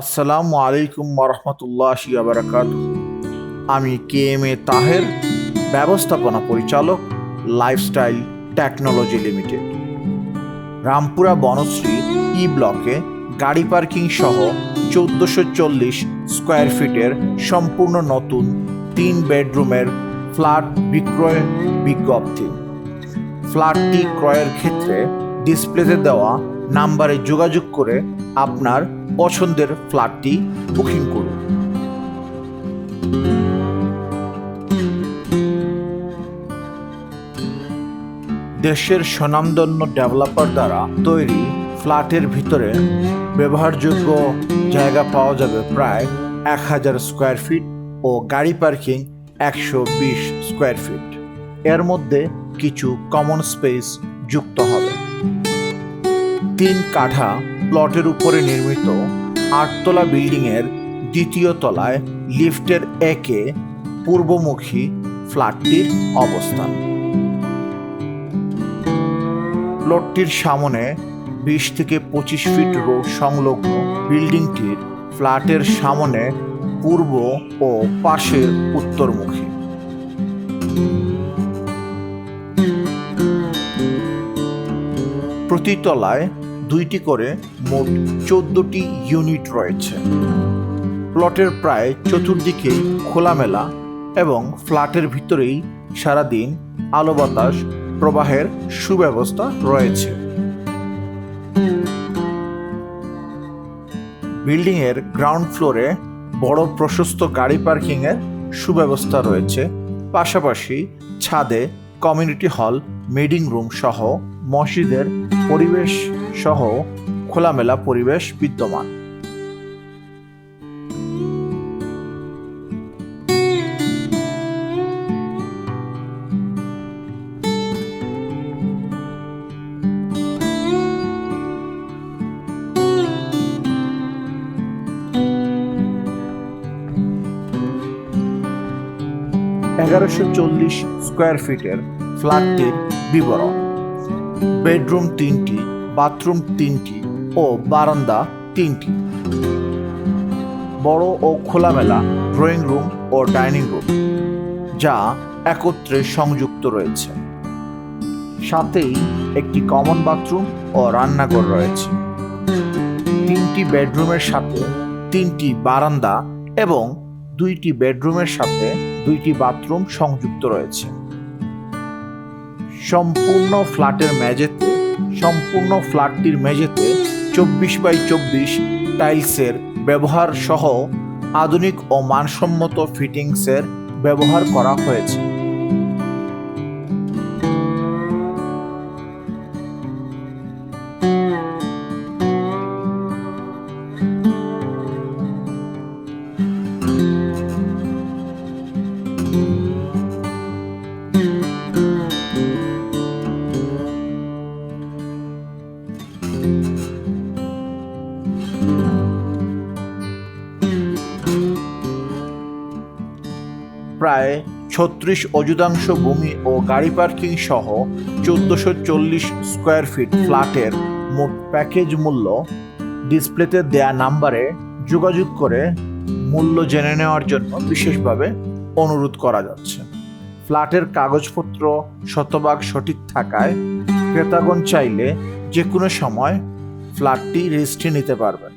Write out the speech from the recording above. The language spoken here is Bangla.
আসসালামু আলাইকুম রহমতুল্লাহ বারাকাত আমি কে এম এ তাহের, ব্যবস্থাপনা পরিচালক, lifestyle technology limited. Rampura Banasree E ব্লকে গাড়ি পার্কিং সহ চোদ্দোশো চল্লিশ স্কোয়ার ফিটের সম্পূর্ণ নতুন তিন বেডরুমের ফ্ল্যাট বিক্রয় বিজ্ঞপ্তি। ফ্ল্যাটটি ক্রয়ের ক্ষেত্রে ডিসপ্লেতে দেওয়া নাম্বারে যোগাযোগ করে আপনার পছন্দের ফ্ল্যাটটি বুকিং করুন। দেশের স্বনামধন্য ডেভেলপার দ্বারা তৈরি ফ্ল্যাটের ভিতরে ব্যবহারযোগ্য জায়গা পাওয়া যাবে প্রায় এক হাজার স্কোয়ার ফিট ও গাড়ি পার্কিং একশো বিশ স্কোয়ার ফিট। এর মধ্যে কিছু কমন স্পেস যুক্ত হবে। তিন কাঠা প্লটের উপরে নির্মিত আটতলা বিল্ডিংয়ের দ্বিতীয় তলায় লিফটের একে পূর্বমুখী ফ্ল্যাটটির অবস্থান। প্লটটির সামনে বিশ থেকে পঁচিশ ফিট রো সংলগ্ন বিল্ডিংটির ফ্ল্যাটের সামনে পূর্ব ও পাশের উত্তরমুখী। প্রতি তলায় দুইটি করে মোট চোদ্দটি ইউনিট রয়েছে। প্লটের প্রায় চতুর্দিকে খোলামেলা এবং ফ্ল্যাটের ভিতরেই সারাদিন আলো বাতাস, প্রবাহের সুব্যবস্থা রয়েছে। বিল্ডিংয়ের গ্রাউন্ড ফ্লোরে বড় প্রশস্ত গাড়ি পার্কিংয়ের সুব্যবস্থা রয়েছে। পাশাপাশি ছাদে কমিউনিটি হল মিটিং রুম সহ মসজিদের পরিবেশ সহ খোলামেলা পরিবেশ বিদ্যমান। এগারোশো চল্লিশ স্কোয়ার ফিটের ফ্ল্যাটটির বিবরণ। বেডরুম তিনটি, বাথরুম তিনটি ও বারান্দা তিনটি। বড় ও খোলামেলা ড্রয়িং রুম ও ডাইনিং রুম, যা একত্রে সংযুক্ত রয়েছে। সাথেই একটি কমন বাথরুম ও রান্নাঘর রয়েছে। তিনটি বেডরুমের সাথে তিনটি বারান্দা এবং দুইটি বেডরুমের সাথে দুইটি বাথরুম সংযুক্ত রয়েছে। সম্পূর্ণ ফ্ল্যাটের মেঝেতে, সম্পূর্ণ ফ্ল্যাটটির মেঝেতে চব্বিশ বাই চব্বিশ টাইলসের ব্যবহার সহ আধুনিক ও মানসম্মত ফিটিংসের ব্যবহার করা হয়েছে। প্রায় ছত্রিশ অযুদাংশ ভূমি ও গাড়ি পার্কিং সহ চোদ্দশো চল্লিশ স্কোয়ার ফিট ফ্ল্যাটের মোট প্যাকেজ মূল্য ডিসপ্লেতে দেয়া নাম্বারে যোগাযোগ করে মূল্য জেনে নেওয়ার জন্য বিশেষভাবে অনুরোধ করা যাচ্ছে। ফ্ল্যাটের কাগজপত্র শতভাগ সঠিক থাকায় ক্রেতাগণ চাইলে যে কোনো সময় ফ্ল্যাটটি রেজিস্ট্রি নিতে পারবেন।